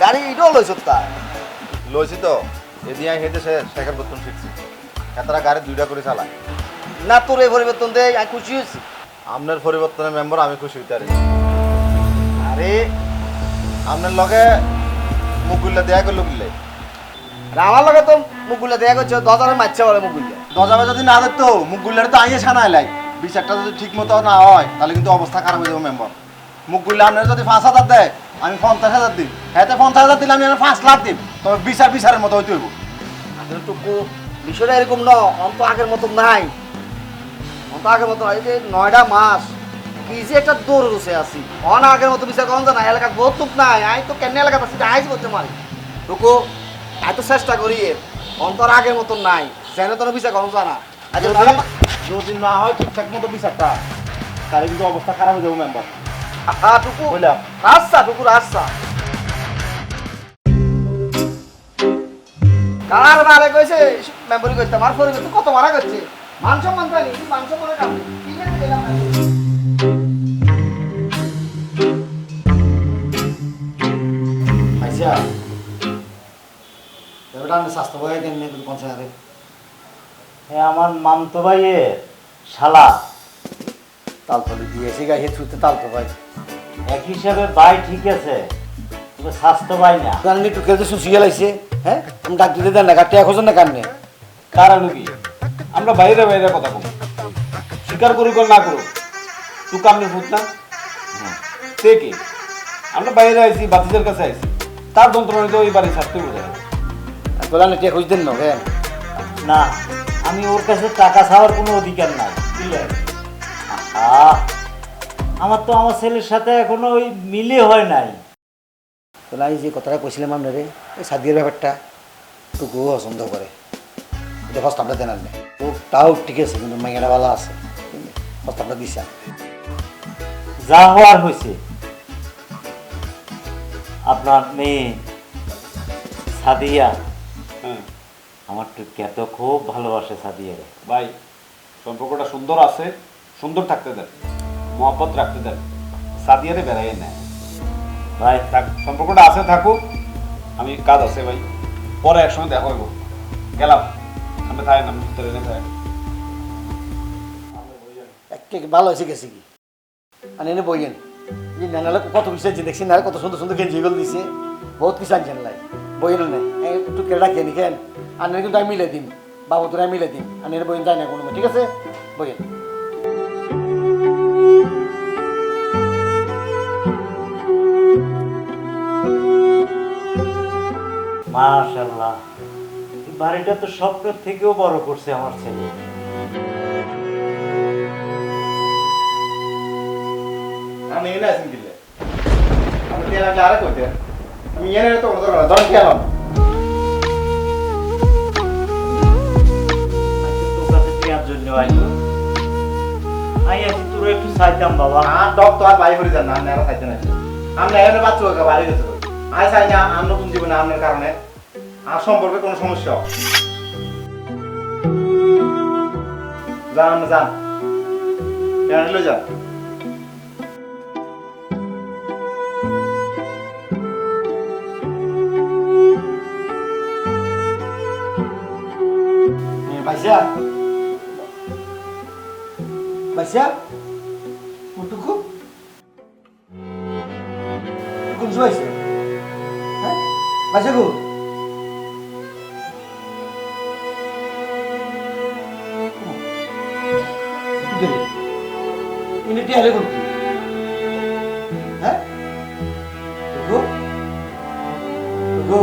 গাড়ি ইটাও তা লইছি তো। এদিন আমি হেঁটে সে শেখার বর্তন শিখছি এতারা গাড়ি দুইটা করে চালায় না তোর এই পরিবর্তন দে আমি খুশি হয়েছি আপনার পরিবর্তনের মেম্বার আমি খুশি আরে আপনার লগে দেয়া করল কিলে আর আমার লগে তো মুখগুলো দেখা করছে দশ মারছে বলে মুখগুলো দজাবে যদি না তো আইয়ে লাই। বিচারটা যদি ঠিক মতো না হয় তাহলে কিন্তু অবস্থা খারাপ হয়ে যাবে মেম্বার মুখগুলা আপনার যদি পাঁচ হাজার দেয় আমি পঞ্চাশ হাজার দিই হ্যাঁ পঞ্চাশ হাজার দিলে আমি পাঁচ লাখ দিই তবে বিচার বিচারের মতো হইতে হইব। আসলে টুকু বিষয়টা এরকম ন অন্ত আগের মতো নাই। অন্ত আগের মতো। এই যে নয়টা মাস কি যে একটা দৌড় রসে আছি। অন আগের মতো বিচার কখন জানা এলাকার বহুত টুক নাই আমি তো কেন এলাকাতে আছি আইস করতে মারি টুকু আমি তো চেষ্টা করি অন্তর আগের মতো নাই যেন তোর বিচার কখন জানা। আচ্ছা যদি না হয় ঠিকঠাক মতো বিচারটা তাহলে কিন্তু অবস্থা খারাপ হয়ে যাবে মেম্বার হ্যাঁ টুকু। কার মারে কইছে? মেমোরি করতে কত মারা করছে? মান মান কাম কি করে দিলাম না? আমি স্বাস্থ্য বয়ে কেন পঞ্চায়েতে হ্যাঁ আমার মামতো ভাইয়ের শালা। তালতলি দিয়েছি গায়ে ছুটতে তালতো ভাই এক হিসাবে ভাই ঠিক আছে তবে স্বাস্থ্য ভাই না। আমি একটু খেলতে শুষিয়ে লাইছে হ্যাঁ? আমি ডাক দিতে দেন না গাড়ি এখন না কান্নে কারণ কি? আমরা বাইরে বাইরে কথা বলব স্বীকার আর না করুক তুই কামনে ফুট না? সে কি? আমরা বাইরে আইছি বাতিদের কাছে আইছি। তার যন্ত্রণা তো ওই বাড়ি ছাড়তে বোঝা তোলা না টিয়া খুঁজ দেন না কেন না আমি ওর কাছে টাকা চাওয়ার কোনো অধিকার নাই আহা, আমার তো আমার ছেলের সাথে এখনও ওই মিলে হয় নাই। তোলা এই যে কথাটা কইছিলাম আপনারে এই সাদিয়ার ব্যাপারটা তো গো পছন্দ করে। এটা প্রস্তাবটা দেন আপনি ও তাও ঠিক আছে কিন্তু মাইয়াটা ভালো আছে। প্রস্তাবটা দিচ্ছেন যা হওয়ার হয়েছে আপনার মেয়ে সাদিয়া হ্যাঁ। আমার তো কত খুব ভালোবাসে সাদিয়ারে। ভাই সম্পর্কটা সুন্দর আছে সুন্দর থাকতে দেন। মহব্বত রাখতে দেন। সাদিয়ারে বেড়াই নেয় ভাই, থাক, সম্পর্কটা আছে, থাকুক। আমি কাজ আছে, ভাই। পরে একসময় দেখা হইব। গেলাম। আমরা থাকেন, আমি ভিতরে এনে থাকেন। ভালো হয়েছে গেছে কি? আর এনে বইয়েন। এই নানালে কত কিছু আনছে দেখছি না? কত সুন্দর সুন্দর গেঞ্জি গুলো দিছে। বহুত কিছু আনছেন লাই। বইয়েন না একটু কেড়া খেয়ে নিখেন আর কিন্তু আমি মিলে দিন বাবু তোরা মিলে দিন আর এনে বইয়েন যায় না কোনো ঠিক আছে? বইয়েন। মাশাল্লাহ বাড়িটা তো স্বপ্নের থেকেও বড় করছে আমার ছেলে। আমি এনে আছেন কিলে আমি টিয়া লাগলে আরে কইতে। আমি এনে তো কোনো দরকার জন্য আইলো। আই আছি তোর একটু চাইতাম বাবা। আর ডক তো আর বাড়ি করে যান না আর না এনে বাচ্চা বাড়ি গেছে আয় চাই না আর নতুন জীবনে আপনার কারণে। আর সম্পর্কে কোনো সমস্যা। যান যান কেন যান পাইছা মুটুকু কোন শুয়েছে হ্যাঁ পাইছা গো ইনি টিয়ারে কোন গো গো